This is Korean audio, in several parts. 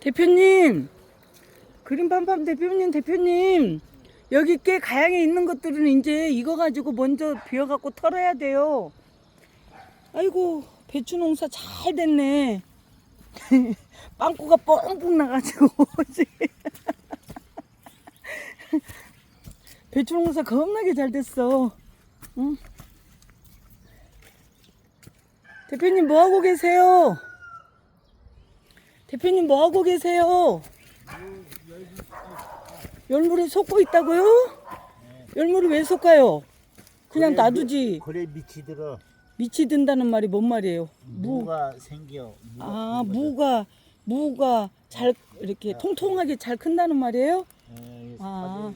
대표님, 그린팜팜 대표님, 대표님, 여기 꽤 가양에 있는 것들은 이제 이거 가지고 먼저 비워 갖고 털어야 돼요. 아이고, 배추 농사 잘 됐네. 빵꾸가 뻥뻥 나가지고. 배추 농사 겁나게 잘 됐어. 응? 대표님 뭐 하고 계세요? 대표님 뭐 하고 계세요? 열무를 쏟고 있다고요? 열무를 왜 쏟아요? 그냥 그래, 놔두지. 그래 밑이 들어 밑이 든다는 말이 뭔 말이에요? 무. 무가 생겨 무가 아. 무가 무가 잘 이렇게 통통하게 잘 큰다는 말이에요? 예, 아.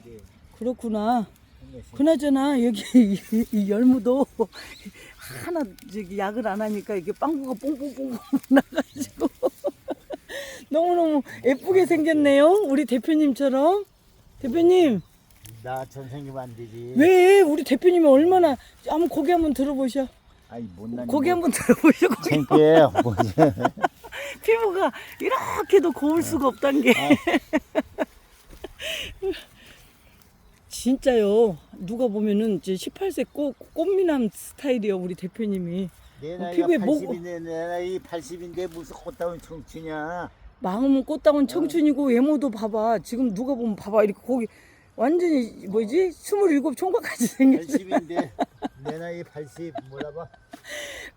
그렇구나. 생겼어. 그나저나 여기 이, 이 열무도 하나 저기 약을 안 하니까 이게 빵구가 뽕뽕뽕뽕 나가지고 너무너무 예쁘게 생겼네요. 우리 대표님처럼. 대표님, 나 전 생기면 안 되지 왜 우리 대표님이 얼마나 한번 고개 한번 들어보셔. 아이 못난 고개 한번 들어보셔. 고개. 창피해 뭐지 피부가 이렇게도 고울 수가 없단 게. 진짜요. 누가 보면은 이제 18세 꽃, 꽃미남 스타일이요, 우리 대표님이. 내 어, 나이가 피부에 뭐- 80인데 내 나이 80인데 무슨 꽃다운 청춘이야 마음은 꽃다운 청춘이고 외모도 봐봐. 지금 누가 보면 봐봐. 이렇게 고기 완전히 뭐지? 27 총각같이 생겼어. 80인데 내 나이 80 몰라봐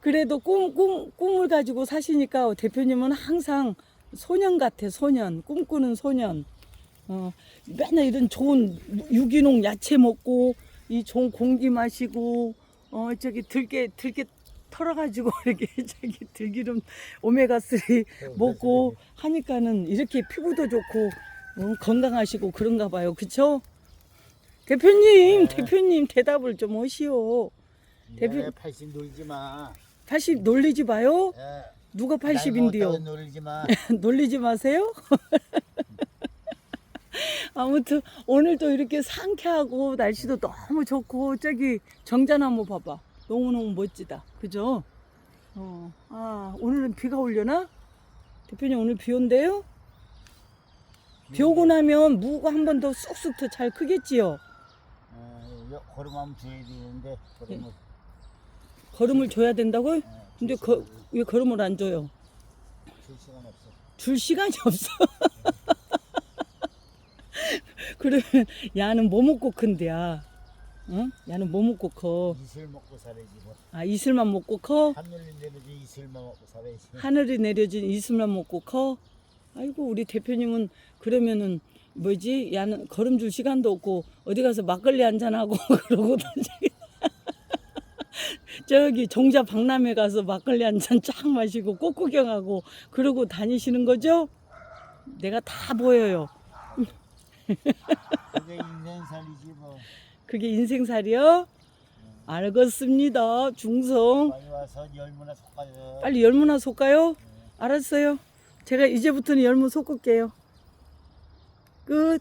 그래도 꿈, 꿈, 꿈을 가지고 사시니까 대표님은 항상 소년 같아, 소년. 꿈꾸는 소년. 어, 맨날 이런 좋은 유기농 야채 먹고, 이 좋은 공기 마시고, 어, 저기 들깨, 들깨 털어가지고, 이렇게 저기 들기름 오메가3 먹고 하니까는 이렇게 피부도 좋고, 어, 건강하시고 그런가 봐요. 그쵸? 대표님, 대표님 대답을 좀 하시오. 내 대표- 나이 80 놀지 마 80 놀리지 마요. 예. 누가 나이 80인데요? 먹었다고 놀지 마 놀리지 마세요. 아무튼 오늘도 이렇게 상쾌하고 날씨도 너무 좋고 저기 정자나무 봐봐. 너무너무 멋지다. 그죠? 어. 아, 오늘은 비가 오려나? 대표님 오늘 비 온대요? 비 오고 나면 무가 한 번 더 쑥쑥 더 잘 크겠지요? 어, 걸음하면 줘야 되는데 걸음을 걸음을 줘야 된다고요? 예, 근데 줄 거, 왜 걸음을 안 줘요? 줄 시간 없어 줄 시간이 없어. 그러면 야는 뭐 먹고 큰데야? 응? 야는 뭐 먹고 커? 이슬 먹고 살아야지 뭐 아 이슬만 먹고 커? 하늘이 내려지 이슬만 먹고 살아야지 하늘이 내려진 이슬만 먹고 커? 아이고 우리 대표님은 그러면은 뭐지? 야는 걸음 줄 시간도 없고 어디 가서 막걸리 한잔 하고 그러고 다니기. 저기 종자 박람회 가서 막걸리 한 잔 쫙 마시고 꽃 구경하고 그러고 다니시는 거죠? 내가 다 보여요. 그게 인생살이지 뭐 그게 인생살이요? 알겠습니다. 중성. 빨리 와서 열무나 섞어줘 빨리 열무나 쏠까요? 알았어요. 제가 이제부터는 열무 섞을게요. 끝.